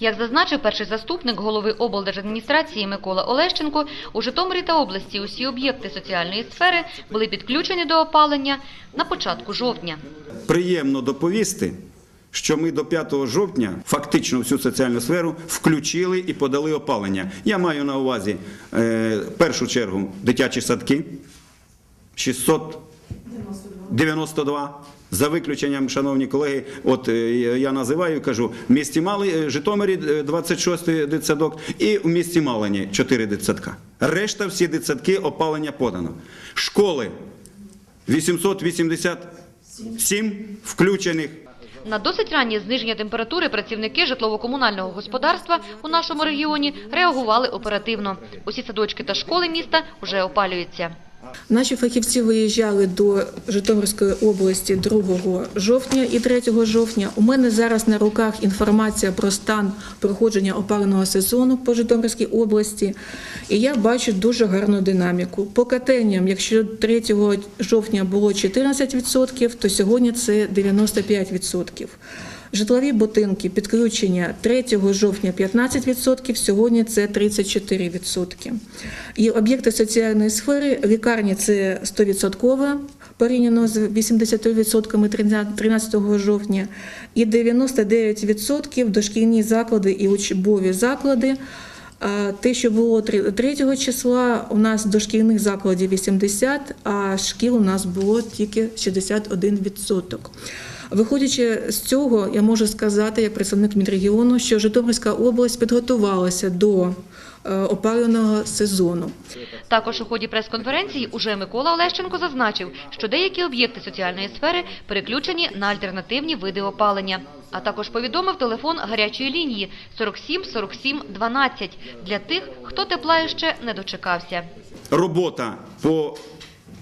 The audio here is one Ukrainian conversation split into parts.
Як зазначив перший заступник голови облдержадміністрації Микола Олещенко, у Житомирі та області усі об'єкти соціальної сфери були підключені до опалення на початку жовтня. Приємно доповісти, що ми до 5 жовтня фактично всю соціальну сферу включили і подали опалення. Я маю на увазі е, в першу чергу дитячі садки 692. За виключенням, шановні колеги, от е, я називаю, кажу, в місті Мали, е, Житомирі е, 26 дитсадок і в місті Малині 4 дитсадка. Решта всі дитсадки опалення подано. Школи 887 включених. На досить раннє зниження температури працівники житлово-комунального господарства у нашому регіоні реагували оперативно. Усі садочки та школи міста вже опалюються. Наші фахівці виїжджали до Житомирської області 2 жовтня і 3 жовтня. У мене зараз на руках інформація про стан проходження опаленого сезону по Житомирській області. І я бачу дуже гарну динаміку. По катенням, якщо 3 жовтня було 14%, то сьогодні це 95%. Житлові будинки підключення 3 жовтня 15%, сьогодні це 34%. І об'єкти соціальної сфери, лікарні це 100% порівняно з 80% 13 жовтня, і 99% дошкільні заклади і учбові заклади. Те, що було 3 числа, у нас дошкільних закладів 80, а шкіл у нас було тільки 61%. Виходячи з цього, я можу сказати, як представник Мінрегіону, що Житомирська область підготувалася до е, опалювального сезону. Також у ході прес-конференції уже Микола Олещенко зазначив, що деякі об'єкти соціальної сфери переключені на альтернативні види опалення. А також повідомив телефон гарячої лінії 47 47 12 для тих, хто тепла ще не дочекався. робота по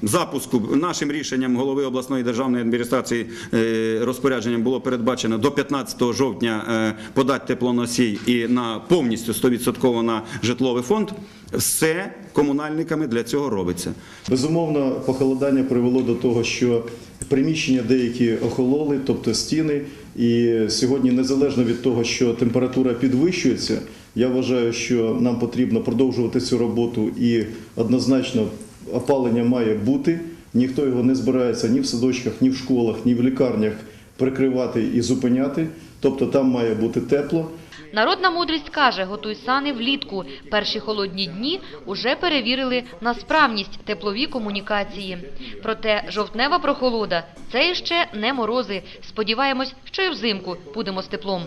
запуску нашим рішенням голови обласної державної адміністрації е, розпорядженням було передбачено до 15 жовтня е, подати теплоносій і на повністю 100% на житловий фонд. Все комунальниками для цього робиться. Безумовно, похолодання привело до того, що приміщення деякі охололи, тобто стіни. І сьогодні, незалежно від того, що температура підвищується, я вважаю, що нам потрібно продовжувати цю роботу і однозначно опалення має бути. Ніхто його не збирається ні в садочках, ні в школах, ні в лікарнях прикривати і зупиняти. Тобто там має бути тепло. Народна мудрість каже, готуй сани влітку. Перші холодні дні уже перевірили на справність теплові комунікації. Проте жовтнева прохолода – це ще не морози. Сподіваємось, що і взимку будемо з теплом.